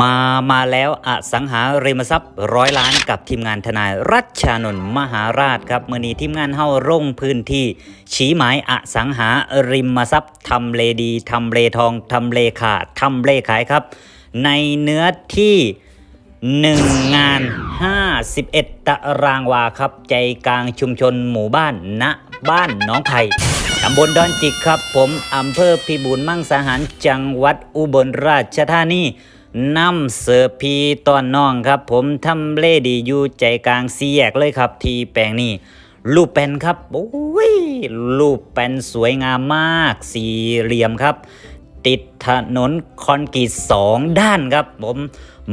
มามาแล้วอสังหาริมทรัพย์ร้อยล้านกับทีมงานทนายรัชชานนท์มหาราชครับมื่อนี้ทีมงานเฮาร่งพื้นที่ ชี้หมายอสังหาริมทรัพย์ทำเลดีทำเลทองทำเลขาดทำเลขายครับ ในเนื้อที่ 1 งาน 51 ตารางวาครับ ใจกลางชุมชนหมู่บ้านณบ้านน้องไผ่ตำบลดอนจิกครับ ผมอำเภอพิบูลมั่งสาหารจังหวัดอุบลราชธานี นำเสือพีตอนน้องครับ ผมทำเลดีอยู่ใจกลางสี่แยกเลยครับ ที่แปลงนี้รูปแป้นครับโอ้ยรูปแป้นสวยงามมาก สี่เหลี่ยมครับ ติดถนนคอนกรีตสองด้านครับ ผม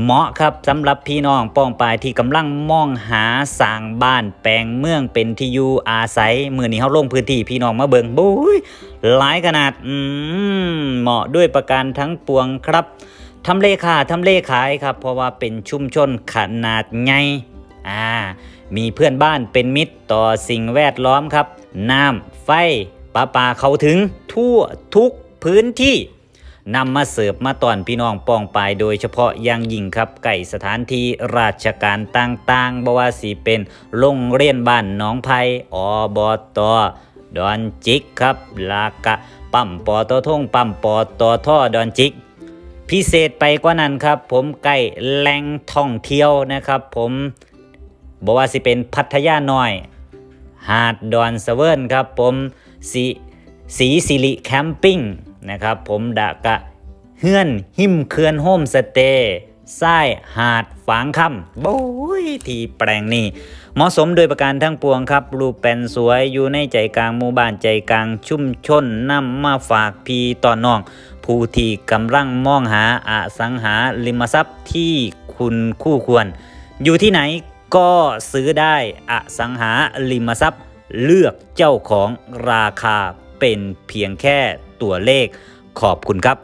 เหมาะครับสำหรับพี่น้องป้องปายที่กำลังมองหาสร้างบ้านแปลงเมืองเป็นที่อยู่อาศัยมือนี้เขาลงพื้นที่พี่น้องมาเบิงบุ้ยหลายขนาดอืมเหมาะด้วยประการทั้งปวงครับ ทำเลขาทำเลขายครับ เพราะว่าเป็นชุมชนขนาดใหญ่อ่ามีเพื่อนบ้านเป็นมิตรต่อสิ่งแวดล้อมครับ น้ำไฟปลาปลาเขาถึงทั่วทุกพื้นที่นำมาเสิร์ฟมาตอนพี่น้องปองปายโดยเฉพาะอย่างยิ่งครับไก่สถานที่ราชการต่างๆบว่าสีเป็นโรงเรียนบ้านหน้องไผ่อบตดอนจิกครับลากะปั๊มปอตอทงปั๊มปอตอท่อดอนจิก พิเศษไปกว่านั้นครับ ผมใกล้แหล่งท่องเที่ยวนะครับ ผมบอกว่าสิเป็นพัทยาน้อย หาดดอนสะเวิร์นครับ ผมสีสีสิริแคมปิ้งนะครับ ผมดะกะเฮือนหิมเคือนโฮมสเตย์ทรายหาดฝางคำโบ้ยที่แปลงนี้เหมาะสมโดยประการทั้งปวงครับ รูปแปลนสวยอยู่ในใจกลางหมู่บ้านใจกลางชุมชนนำมาฝากพี่ต่อน้อง ผู้ที่กำลังมองหาอสังหาริมทรัพย์ที่คุณคู่ควร อยู่ที่ไหนก็ซื้อได้อสังหาริมทรัพย์ เลือกเจ้าของราคาเป็นเพียงแค่ตัวเลขขอบคุณครับ